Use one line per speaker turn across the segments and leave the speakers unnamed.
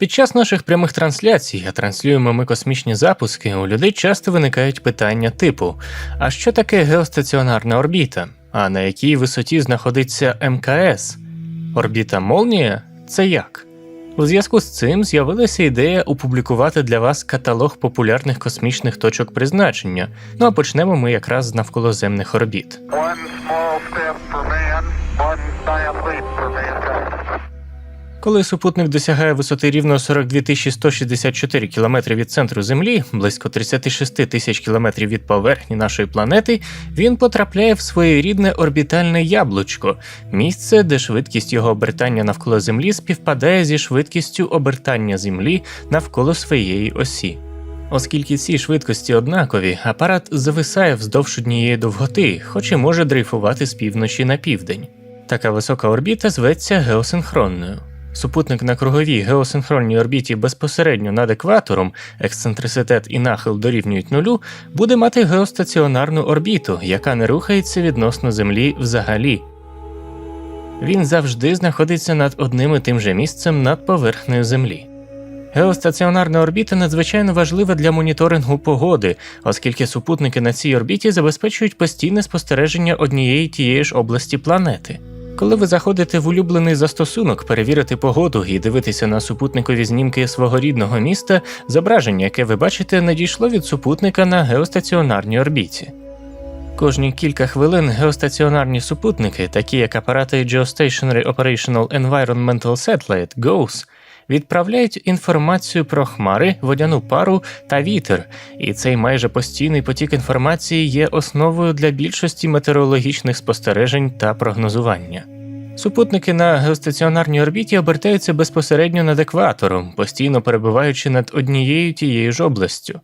Під час наших прямих трансляцій, а транслюємо ми космічні запуски, у людей часто виникають питання типу: а що таке геостаціонарна орбіта? А на якій висоті знаходиться МКС? Орбіта Молнія? Це як? У зв'язку з цим з'явилася ідея опублікувати для вас каталог популярних космічних точок призначення. Ну а почнемо ми якраз з навколоземних орбіт.
One small step for man, one giant leap.
Коли супутник досягає висоти рівно 42 164 км від центру Землі, близько 36 тисяч кілометрів від поверхні нашої планети, він потрапляє в своєрідне орбітальне яблучко, місце, де швидкість його обертання навколо Землі співпадає зі швидкістю обертання Землі навколо своєї осі. Оскільки ці швидкості однакові, апарат зависає вздовж однієї довготи, хоч і може дрейфувати з півночі на південь. Така висока орбіта зветься геосинхронною. Супутник на круговій геосинхронній орбіті безпосередньо над екватором, ексцентриситет і нахил дорівнюють нулю, буде мати геостаціонарну орбіту, яка не рухається відносно Землі взагалі. Він завжди знаходиться над одним і тим же місцем над поверхнею Землі. Геостаціонарна орбіта надзвичайно важлива для моніторингу погоди, оскільки супутники на цій орбіті забезпечують постійне спостереження однієї тієї ж області планети. Коли ви заходите в улюблений застосунок перевірити погоду і дивитися на супутникові знімки свого рідного міста, зображення, яке ви бачите, надійшло від супутника на геостаціонарній орбіті. Кожні кілька хвилин геостаціонарні супутники, такі як апарати Geostationary Operational Environmental Satellite GOES, відправляють інформацію про хмари, водяну пару та вітер, і цей майже постійний потік інформації є основою для більшості метеорологічних спостережень та прогнозування. Супутники на геостаціонарній орбіті обертаються безпосередньо над екватором, постійно перебуваючи над однією тією ж областю.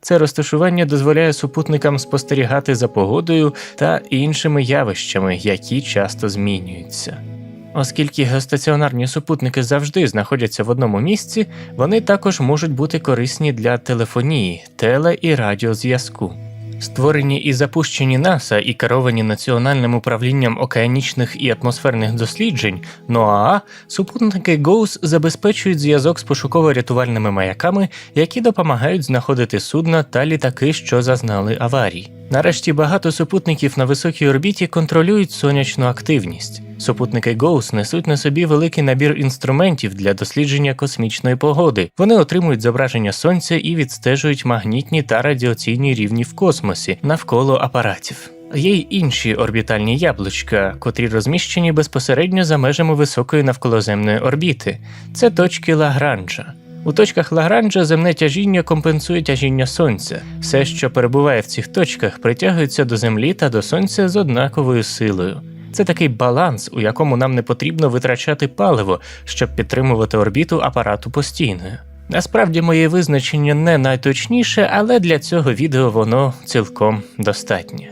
Це розташування дозволяє супутникам спостерігати за погодою та іншими явищами, які часто змінюються. Оскільки геостаціонарні супутники завжди знаходяться в одному місці, вони також можуть бути корисні для телефонії, теле і радіозв'язку. Створені і запущені НАСА і керовані Національним управлінням океанічних і атмосферних досліджень НОАА, супутники GOES забезпечують зв'язок з пошуково-рятувальними маяками, які допомагають знаходити судна та літаки, що зазнали аварій. Нарешті багато супутників на високій орбіті контролюють сонячну активність. Супутники GOES несуть на собі великий набір інструментів для дослідження космічної погоди. Вони отримують зображення сонця і відстежують магнітні та радіаційні рівні в космосі навколо апаратів. Є й інші орбітальні яблучка, котрі розміщені безпосередньо за межами високої навколоземної орбіти. Це точки Лагранжа. У точках Лагранжа земне тяжіння компенсує тяжіння сонця. Все, що перебуває в цих точках, притягується до землі та до сонця з однаковою силою. Це такий баланс, у якому нам не потрібно витрачати паливо, щоб підтримувати орбіту апарату постійною. Насправді, моє визначення не найточніше, але для цього відео воно цілком достатнє.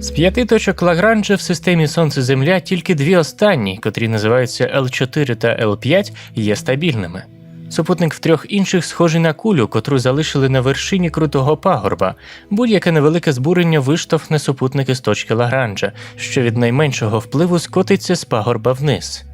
З п'яти точок Лагранжа в системі Сонце Земля тільки дві останні, котрі називаються L4 та L5, є стабільними. Супутник в трьох інших схожий на кулю, котру залишили на вершині крутого пагорба. Будь-яке невелике збурення виштовхне супутники з точки Лагранжа, що від найменшого впливу скотиться з пагорба вниз.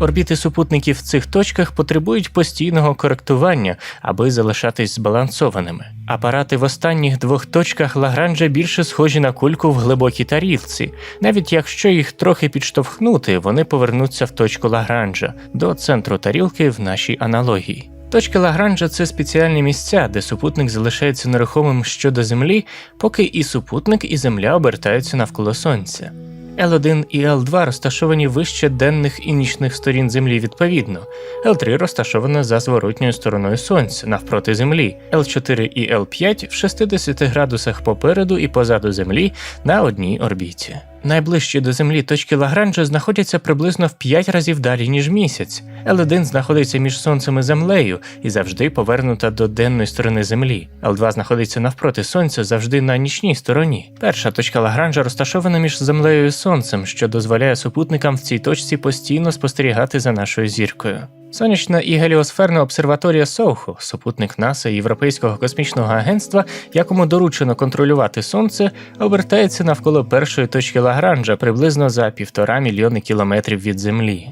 Орбіти супутників в цих точках потребують постійного коректування, аби залишатись збалансованими. Апарати в останніх двох точках Лагранжа більше схожі на кульку в глибокій тарілці. Навіть якщо їх трохи підштовхнути, вони повернуться в точку Лагранжа до центру тарілки в нашій аналогії. Точки Лагранжа це спеціальні місця, де супутник залишається нерухомим щодо Землі, поки і супутник, і Земля обертаються навколо Сонця. L1 і L2 розташовані вище денних і нічних сторін Землі відповідно. L3 розташована за зворотньою стороною Сонця навпроти Землі, L4 і L5 в 60 градусах попереду і позаду Землі на одній орбіті. Найближчі до Землі точки Лагранжа знаходяться приблизно в 5 разів далі, ніж місяць. L1 знаходиться між Сонцем і Землею і завжди повернута до денної сторони Землі. L2 знаходиться навпроти Сонця завжди на нічній стороні. Перша точка Лагранжа розташована між Землею і Сонцем, що дозволяє супутникам в цій точці постійно спостерігати за нашою зіркою. Сонячна і геліосферна обсерваторія Соухо, супутник НАСА Європейського космічного агентства, якому доручено контролювати сонце, обертається навколо першої точки Лагранжа приблизно за півтора мільйони кілометрів від Землі.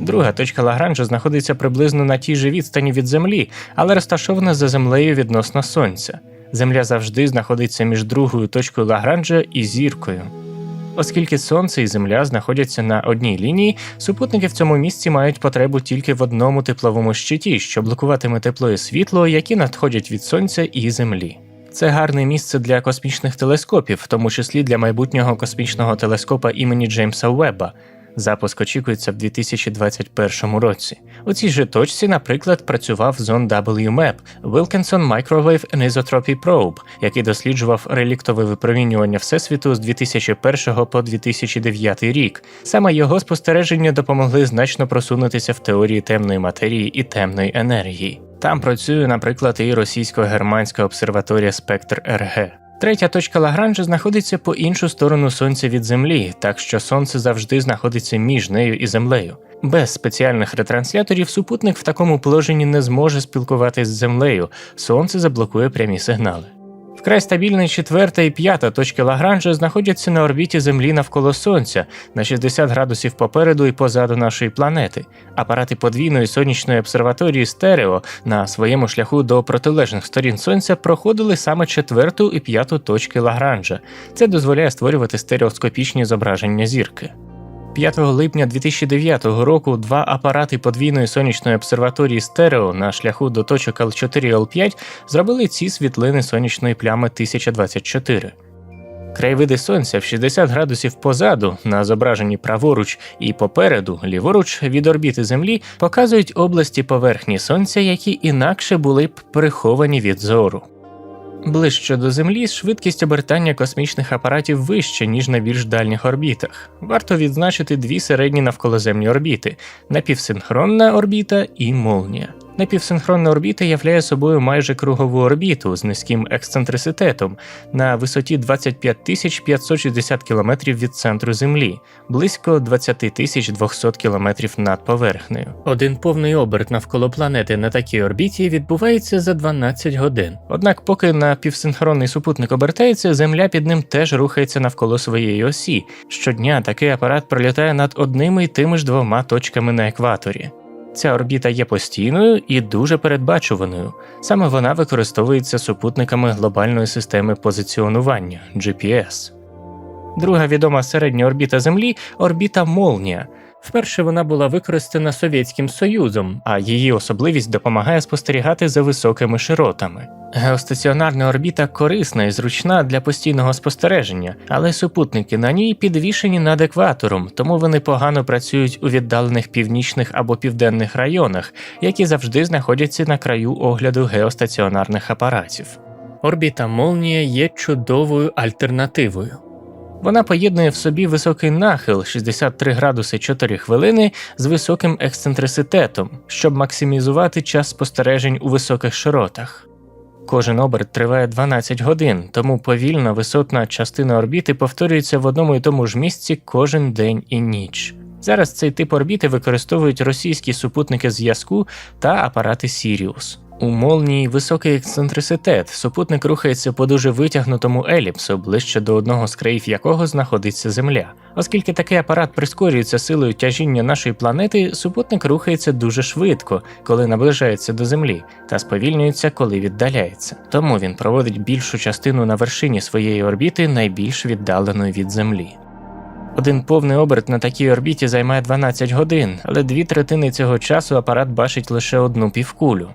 Друга точка Лагранжа знаходиться приблизно на тій же відстані від Землі, але розташована за землею відносно Сонця. Земля завжди знаходиться між другою точкою Лагранжа і зіркою. Оскільки Сонце і Земля знаходяться на одній лінії, супутники в цьому місці мають потребу тільки в одному тепловому щиті, що блокуватиме тепло і світло, які надходять від Сонця і Землі. Це гарне місце для космічних телескопів, в тому числі для майбутнього космічного телескопа імені Джеймса Уебба. Запуск очікується в 2021 році. У цій же точці, наприклад, працював зон WMAP – Wilkinson Microwave Anisotropy Probe, який досліджував реліктове випромінювання Всесвіту з 2001 по 2009 рік. Саме його спостереження допомогли значно просунутися в теорії темної матерії і темної енергії. Там працює, наприклад, і російсько-германська обсерваторія Спектр РГ. Третя точка Лагранжа знаходиться по іншу сторону Сонця від Землі, так що Сонце завжди знаходиться між нею і Землею. Без спеціальних ретрансляторів супутник в такому положенні не зможе спілкуватись з Землею, Сонце заблокує прямі сигнали. Вкрай стабільні четверта і п'ята точки Лагранжа знаходяться на орбіті Землі навколо Сонця на 60 градусів попереду і позаду нашої планети. Апарати подвійної сонячної обсерваторії Стерео на своєму шляху до протилежних сторін Сонця проходили саме четверту і п'яту точки Лагранжа. Це дозволяє створювати стереоскопічні зображення зірки. 5 липня 2009 року два апарати подвійної сонячної обсерваторії Стерео на шляху до точок L4 і L5 зробили ці світлини сонячної плями 1024. Краєвиди сонця в 60 градусів позаду на зображенні праворуч і попереду, ліворуч від орбіти Землі, показують області поверхні сонця, які інакше були б приховані від зору. Ближче до Землі швидкість обертання космічних апаратів вища, ніж на більш дальніх орбітах. Варто відзначити дві середні навколоземні орбіти напівсинхронна орбіта і молнія. Напівсинхронна орбіта являє собою майже кругову орбіту з низьким ексцентриситетом на висоті 25 560 км від центру Землі, близько 20 200 км над поверхнею. Один повний оберт навколо планети на такій орбіті відбувається за 12 годин. Однак, поки напівсинхронний супутник обертається, Земля під ним теж рухається навколо своєї осі. Щодня такий апарат пролітає над одними й тими ж двома точками на екваторі. Ця орбіта є постійною і дуже передбачуваною. Саме вона використовується супутниками глобальної системи позиціонування GPS. Друга відома середня орбіта Землі орбіта Молнія. Вперше вона була використана Совєтським Союзом, а її особливість допомагає спостерігати за високими широтами. Геостаціонарна орбіта корисна і зручна для постійного спостереження, але супутники на ній підвішені над екватором, тому вони погано працюють у віддалених північних або південних районах, які завжди знаходяться на краю огляду геостаціонарних апаратів. Орбіта Молнія є чудовою альтернативою. Вона поєднує в собі високий нахил 63 градуси 4 хвилини з високим ексцентриситетом, щоб максимізувати час спостережень у високих широтах. Кожен оберт триває 12 годин, тому повільна висотна частина орбіти повторюється в одному і тому ж місці кожен день і ніч. Зараз цей тип орбіти використовують російські супутники зв'язку та апарати Сіріус. У молнії високий ексцентриситет. Супутник рухається по дуже витягнутому еліпсу, ближче до одного з країв якого знаходиться Земля. Оскільки такий апарат прискорюється силою тяжіння нашої планети, супутник рухається дуже швидко, коли наближається до Землі, та сповільнюється, коли віддаляється. Тому він проводить більшу частину на вершині своєї орбіти, найбільш віддаленої від Землі. Один повний оберт на такій орбіті займає 12 годин, але дві третини цього часу апарат бачить лише одну півкулю.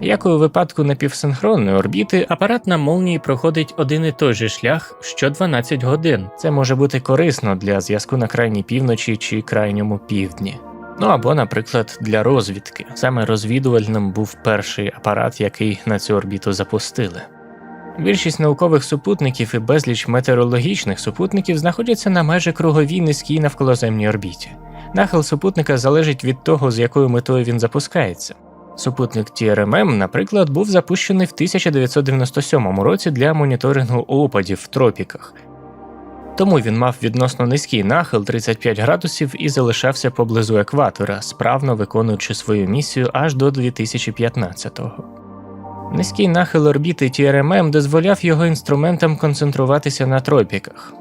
Як у випадку напівсинхронної орбіти, апарат на молнії проходить один і той же шлях що 12 годин. Це може бути корисно для зв'язку на крайній півночі чи крайньому півдні. Ну або, наприклад, для розвідки. Саме розвідувальним був перший апарат, який на цю орбіту запустили. Більшість наукових супутників і безліч метеорологічних супутників знаходяться на майже круговій низькій навколоземній орбіті. Нахил супутника залежить від того, з якою метою він запускається. Супутник TRMM, наприклад, був запущений в 1997 році для моніторингу опадів в тропіках. Тому він мав відносно низький нахил 35 градусів і залишався поблизу екватора, справно виконуючи свою місію аж до 2015-го. Низький нахил орбіти TRMM дозволяв його інструментам концентруватися на тропіках.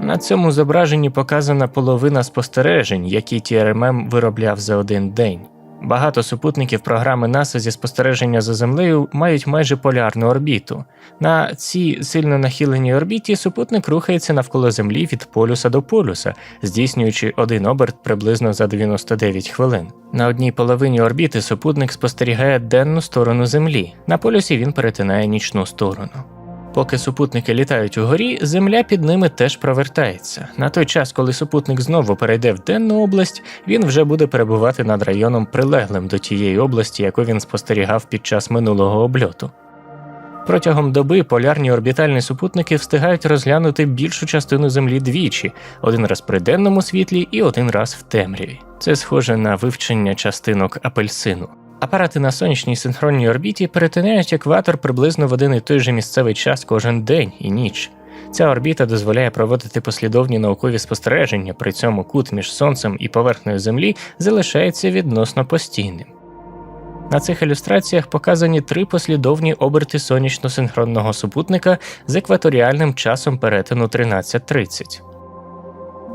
На цьому зображенні показана половина спостережень, які TRMM виробляв за один день. Багато супутників програми НАСА зі спостереження за землею мають майже полярну орбіту. На цій сильно нахиленій орбіті супутник рухається навколо Землі від полюса до полюса, здійснюючи один оберт приблизно за 99 хвилин. На одній половині орбіти супутник спостерігає денну сторону Землі. На полюсі він перетинає нічну сторону. Поки супутники літають угорі, земля під ними теж провертається. На той час, коли супутник знову перейде в денну область, він вже буде перебувати над районом прилеглим до тієї області, яку він спостерігав під час минулого обльоту. Протягом доби полярні орбітальні супутники встигають розглянути більшу частину Землі двічі: один раз при денному світлі і один раз в темряві. Це схоже на вивчення частинок апельсину. Апарати на сонячній синхронній орбіті перетинають екватор приблизно в один і той же місцевий час кожен день і ніч. Ця орбіта дозволяє проводити послідовні наукові спостереження, при цьому кут між сонцем і поверхнею Землі залишається відносно постійним. На цих ілюстраціях показані три послідовні оберти сонячно-синхронного супутника з екваторіальним часом перетину 13.30.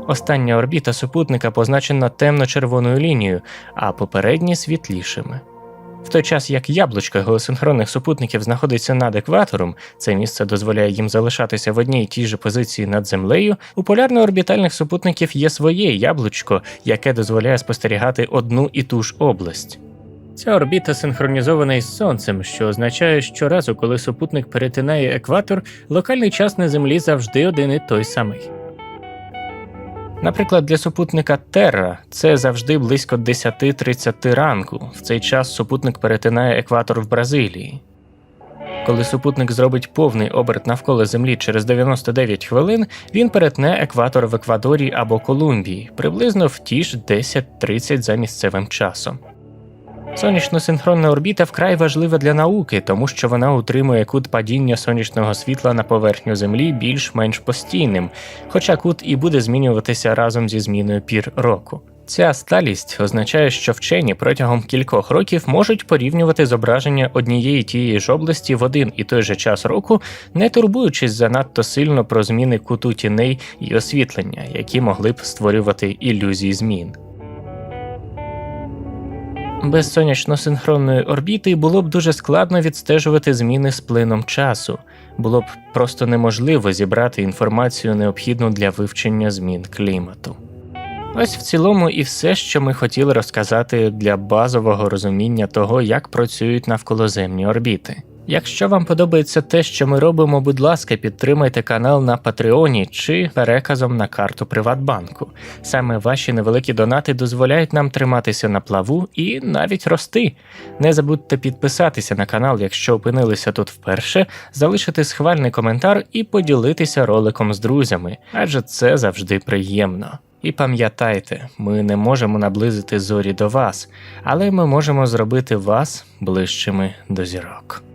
Остання орбіта супутника позначена темно-червоною лінією, а попередні світлішими. В той час як яблучко геосинхронних супутників знаходиться над екватором, це місце дозволяє їм залишатися в одній і тій же позиції над землею. У полярно-орбітальних супутників є своє яблучко, яке дозволяє спостерігати одну і ту ж область. Ця орбіта синхронізована із сонцем, що означає, що разу, коли супутник перетинає екватор, локальний час на землі завжди один і той самий. Наприклад, для супутника Терра це завжди близько 10.30 ранку. В цей час супутник перетинає екватор в Бразилії. Коли супутник зробить повний оберт навколо Землі через 99 хвилин, він перетне екватор в Еквадорі або Колумбії, приблизно в ті ж 10.30 за місцевим часом. Сонячно-синхронна орбіта вкрай важлива для науки, тому що вона утримує кут падіння сонячного світла на поверхню Землі більш-менш постійним, хоча кут і буде змінюватися разом зі зміною пір року. Ця сталість означає, що вчені протягом кількох років можуть порівнювати зображення однієї тієї ж області в один і той же час року, не турбуючись занадто сильно про зміни куту тіней і освітлення, які могли б створювати ілюзії змін. Без сонячно-синхронної орбіти було б дуже складно відстежувати зміни з плином часу, було б просто неможливо зібрати інформацію, необхідну для вивчення змін клімату. Ось в цілому і все, що ми хотіли розказати для базового розуміння того, як працюють навколоземні орбіти. Якщо вам подобається те, що ми робимо, будь ласка, підтримайте канал на Патреоні чи переказом на карту Приватбанку. Саме ваші невеликі донати дозволяють нам триматися на плаву і навіть рости. Не забудьте підписатися на канал, якщо опинилися тут вперше, залишити схвальний коментар і поділитися роликом з друзями, адже це завжди приємно. І пам'ятайте, ми не можемо наблизити зорі до вас, але ми можемо зробити вас ближчими до зірок.